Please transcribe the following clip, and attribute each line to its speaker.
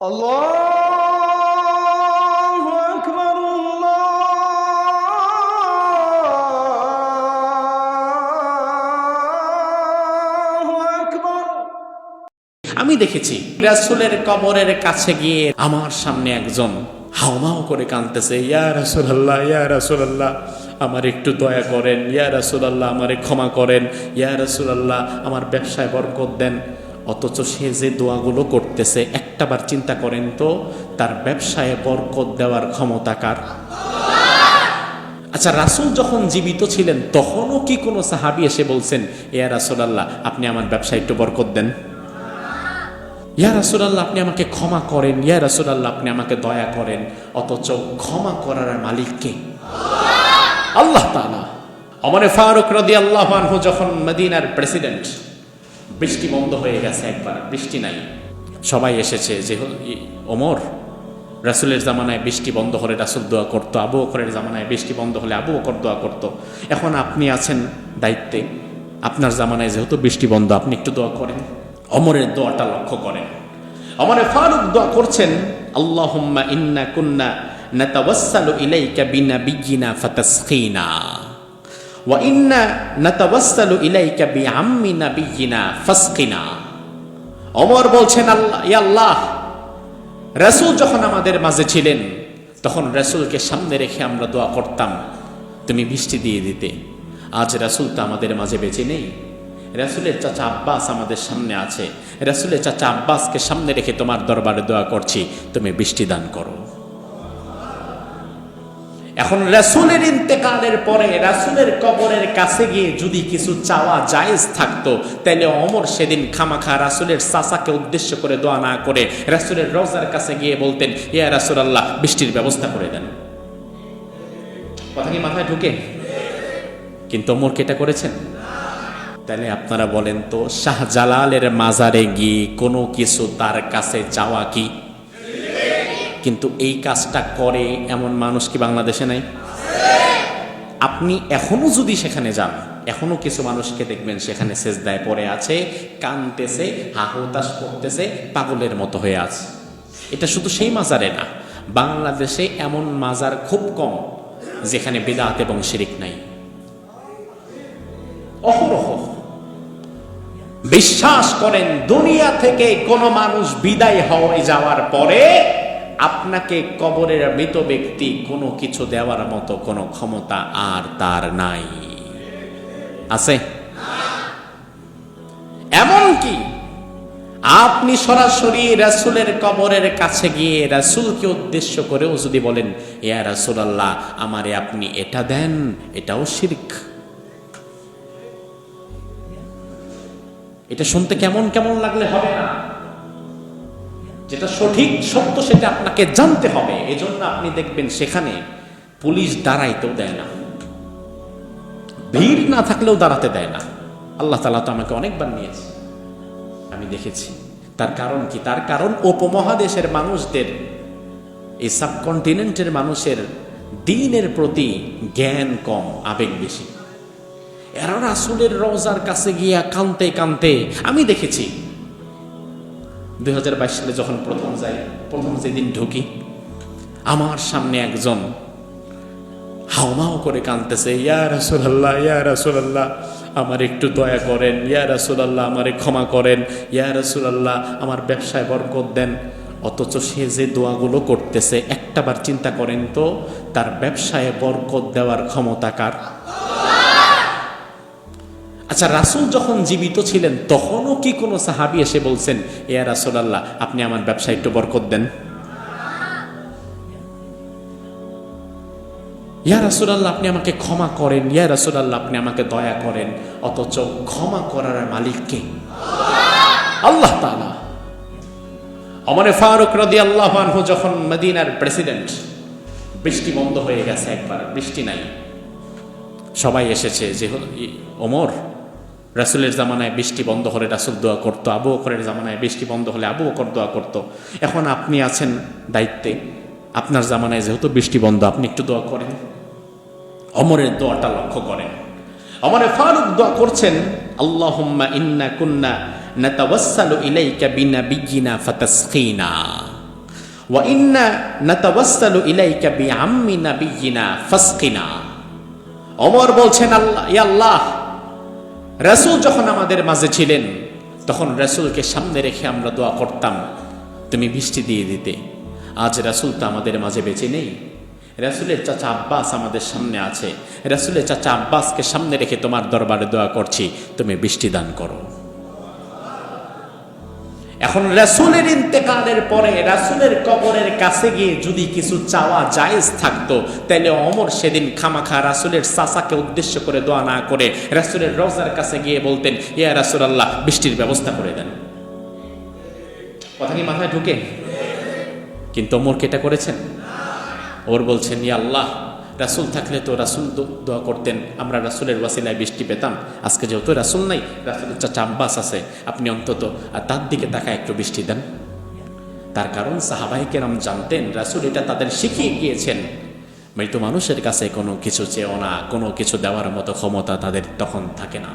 Speaker 1: الله أكبر الله أكبر
Speaker 2: আমি দেখেছি রাসুলের কবরের কাছে গিয়ে আমার সামনে একজন হাওমাও করে কাঁদতেছে ইয়া রাসুলাল্লাহ ইয়া রাসুলাল্লাহ আমার একটু দয়া করেন ইয়া রাসুলাল্লাহ আমারে ক্ষমা করেন ইয়া রাসুলাল্লাহ আমার ব্যবসায় বরকত দেন অথচ সে যে দোয়াগুলো করতেছে একটাবার চিন্তা করেন তো, তার ব্যবসায় বরকত দেওয়ার ক্ষমতা কার? আচ্ছা রাসুল যখন জীবিত ছিলেন, তখনও কি কোনো সাহাবি এসে বলছেন ইয়া রাসুলাল্লাহ, আপনি আমার ব্যবসায় একটু বরকত দেন ইয়া রাসুল আল্লাহ আপনি আমাকে ক্ষমা করেন, ইয়া রাসুল আল্লাহ আপনি আমাকে দয়া করেন, অথচ ক্ষমা করার মালিক কে? আল্লাহ তাআলা। অমরে ফারুক রদি আল্লাহ যখন মদিনার প্রেসিডেন্ট বৃষ্টি বন্ধ হয়ে গেছে একবার, বৃষ্টি নাই। সবাই এসেছে যে ওমর, রাসুলের জামানায় বৃষ্টি বন্ধ হলে রাসুল দোয়া করতো, আবু অকরের জামানায় বৃষ্টি বন্ধ হলে আবু অকর দোয়া করতো। এখন আপনি আছেন দায়িত্বে। আপনার জামানায় যেহেতু বৃষ্টি বন্ধ, আপনি একটু দোয়া করেন। অমরের দোয়াটা লক্ষ্য করেন। অমরে ফারুক দোয়া করছেন, আল্লাহুম্মা ইন্না কুন্না নাতাওয়াসসালু ইলাইকা বিনাবিয়িনা ফাতাসকিনা ওয়া ইন্না নাতাওয়াসসালু ইলাইকা বিআম্মি নাবিয়িনা ফাসকিনা অমর বলছেন, আল্লাহ ইয়া আল্লাহ, রাসূল যখন আমাদের মাঝে ছিলেন, তখন রাসূলকে সামনে রেখে আমরা দোয়া করতাম, তুমি বৃষ্টি দিয়ে দিতে। আজ রাসূল তো আমাদের মাঝে বেঁচে নেই। রাসূলের চাচা আব্বাস আমাদের সামনে আছে। রাসূলের চাচা আব্বাসকে সামনে রেখে তোমার দরবারে দোয়া করছি, তুমি বৃষ্টি দান করো। এখন রাসূলের ইন্তেকালের পরে রাসূলের কবরের কাছে গিয়ে যদি কিছু চাওয়া জায়েজ থাকতো তাহলে অমর সেদিন খামাখা রাসূলের চাচাকে উদ্দেশ্য করে দোয়া না করে রাসূলের রওজার কাছে গিয়ে বলতেন, ইয়া রাসুল আল্লাহ বৃষ্টির ব্যবস্থা করে দেন। কথা কি মাথায় ঢুকে? কিন্তু অমর কেটা করেছেন? তাহলে আপনারা বলেন তো, শাহজালালের মাজারে গিয়ে কোনো কিছু তার কাছে চাওয়া কি কিন্তু এই কাজটা করে এমন মানুষ কি বাংলাদেশে নাই? আপনি এখনও যদি সেখানে যান, এখনও কিছু মানুষকে দেখবেন সেখানে সেজদায় পড়ে আছে, কানতেছে হাহুতাস করতেছে, পাগলের মতো হয়ে আছে। এটা শুধু সেই মাজারে না, বাংলাদেশে এমন মাজার খুব কম যেখানে বেদাত এবং শিরিক নাই। অহরহ। বিশ্বাস করেন, দুনিয়া থেকে কোনো মানুষ বিদায় হয়ে যাওয়ার পরে আপনাকে কবরের মৃত ব্যক্তি কোনো কিছু দেওয়ার মতো কোনো ক্ষমতা আর তার নাই। আছে? এমন কি আপনি সরাসরি রাসূলের কবরের কাছে গিয়ে রাসূলকে উদ্দেশ্য করেও যদি বলেন, ইয়া রাসুল আল্লাহ আমারে আপনি এটা দেন, এটাও শিরক। এটা শুনতে কেমন কেমন লাগলে হবে না। যেটা সঠিক সত্য সেটা আপনাকে জানতে হবে। এজন্য আপনি দেখবেন সেখানে পুলিশ দাঁড়াইতেও দেয় না। ভিড় না থাকলেও দাঁড়াতে দেয় না। আল্লাহ তালা তো আমাকে অনেকবার নিয়েছে। আমি দেখেছি। তার কারণ কি? তার কারণ উপমহাদেশের মানুষদের, এই সাবকন্টিনেন্টের মানুষের দিনের প্রতি জ্ঞান কম, আবেগ বেশি। এরা রাসুলের রওজার কাছে গিয়া কানতে কানতে, আমি দেখেছি দুই হাজার বাইশ সালে যখন প্রথম যাই, প্রথম যেদিন ঢুকি, আমার সামনে একজন হাওমাও করে কাঁদতেছে, ইয়া রাসুলাল্লাহ ইয়া রাসুলাল্লাহ, আমার একটু দয়া করেন, ইয়া রাসুলাল্লাহ, আমারে ক্ষমা করেন, ইয়া রাসুলাল্লাহ, আমার ব্যবসায় বরকত দেন। অথচ সে যে দোয়াগুলো করতেছে, একটাবার চিন্তা করেন তো, তার ব্যবসায় বরকত দেওয়ার ক্ষমতা কার? আচ্ছা রাসুল যখন জীবিত ছিলেন, তখনও কি কোনো সাহাবি এসে বলছেন ইয়া রাসুলাল্লাহ, আপনি আমার ব্যবসায় একটু বরকত দেন? ইয়া রাসুলাল্লাহ, আপনি আমাকে ক্ষমা করেন। ইয়া রাসুলাল্লাহ, আপনি আমাকে দয়া করেন। অথচ ক্ষমা করার মালিক কে? আল্লাহ তাআলা। অমরে ফারুক রদি আল্লাহ আনহু যখন মদিনার প্রেসিডেন্ট, বৃষ্টি বন্ধ হয়ে গেছে একবার, বৃষ্টি নাই। সবাই এসেছে যে ওমর রাসুলের জামানায় বৃষ্টি বন্ধ হলে রাসুল দোয়া করতো, আবু অকরের জামানায় বৃষ্টি বন্ধ হলে আবু অকর দোয়া করতো। এখন আপনি আছেন দায়িত্বে, আপনার জামানায় যেহেতু বৃষ্টি বন্ধ, আপনি একটু দোয়া করেন। অমরের দোয়াটা লক্ষ্য করেন। অমরে ফারুক দোয়া করছেন, আল্লাহুম্মা ইন্না কুন্না নাতাওয়াসসালু ইলাইকা বিনাবিয়িনা ফাতাসকিনা, ওয়া ইন্না নাতাওয়াসসালু ইলাইকা বিআম্মি নাবিয়িনা ফাসকিনা। ওমর বলছেন, আল্লাহ, ইয়া আল্লাহ রাসূল যখন আমাদের মাঝে ছিলেন, তখন রাসুলকে সামনে রেখে আমরা দোয়া করতাম, তুমি বৃষ্টি দিয়ে দিতে। আজ রাসুল তো আমাদের মাঝে বেঁচে নেই। রাসুলের চাচা আব্বাস আমাদের সামনে আছে। রাসুলের চাচা আব্বাসকে সামনে রেখে তোমার দরবারে দোয়া করছি। তুমি বৃষ্টি দান করো। এখন রাসূলের ইন্তেকালের পরে রাসূলের কবরের কাছে গিয়ে যদি কিছু চাওয়া জায়েজ থাকতো, তাহলে অমর সেদিন খামাখা রাসূলের চাচাকে উদ্দেশ্য করে দোয়া না করে রাসূলের রওজার কাছে গিয়ে বলতেন, ইয়া রাসুল আল্লাহ বৃষ্টির ব্যবস্থা করে দেন। কথা কি মাথায় ঢুকে? কিন্তু অমর এটা করেছেন? ওর বলছেন ইয়া আল্লাহ রাসুল থাকলে তো রাসুল দোয়া করতেন, আমরা রাসুলের ওয়াসিলায় বৃষ্টি পেতাম। আজকে যেহেতু রাসুল নাই, রাসুলের চাচা আব্বাস আছে, আপনি অন্তত, আর তার দিকে তাকায় একটু বৃষ্টি দেন। তার কারণ সাহাবাই কেরাম জানতেন, রাসুল এটা তাদের শিখিয়ে গিয়েছেন। মৃত মানুষের কাছে কোনো কিছু চেয়েও না, কোনো কিছু দেওয়ার মতো ক্ষমতা তাদের তখন থাকে না।